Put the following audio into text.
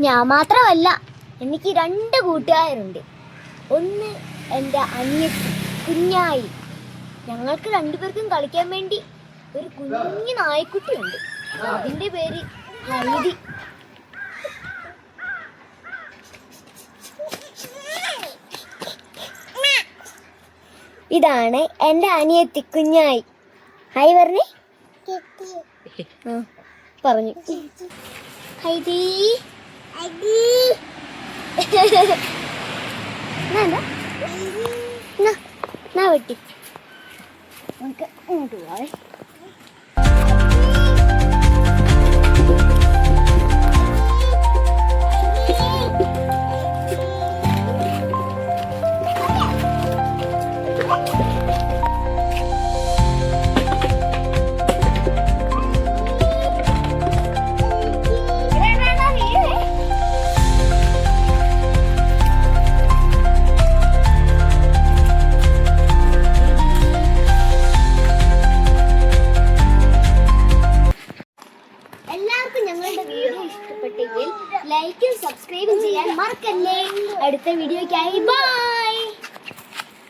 ഞാൻ മാത്രമല്ല എനിക്ക് രണ്ട് കൂട്ടുകാരുണ്ട്. ഒന്ന് എന്റെ അനിയത്തി കുഞ്ഞായി. ഞങ്ങൾക്ക് രണ്ടുപേർക്കും കളിക്കാൻ വേണ്ടി ഒരു കുഞ്ഞു നായ്ക്കുട്ടിയുണ്ട്. അതിന്റെ പേര് ഹൈദി ഇതാണ് എന്റെ അനിയത്തി കുഞ്ഞായി. ഹായ് പറഞ്ഞേ. പറഞ്ഞു. ഹൈദി വെട്ടി. നമുക്ക് ഇങ്ങോട്ട് പോവാവേ. എല്ലാവർക്കും ഞങ്ങളുടെ വീഡിയോ ഇഷ്ടപ്പെട്ടെങ്കിൽ ലൈക്കും സബ്സ്ക്രൈബും ചെയ്യാൻ മറക്കല്ലേ. അടുത്ത വീഡിയോയ്ക്കായി ബൈ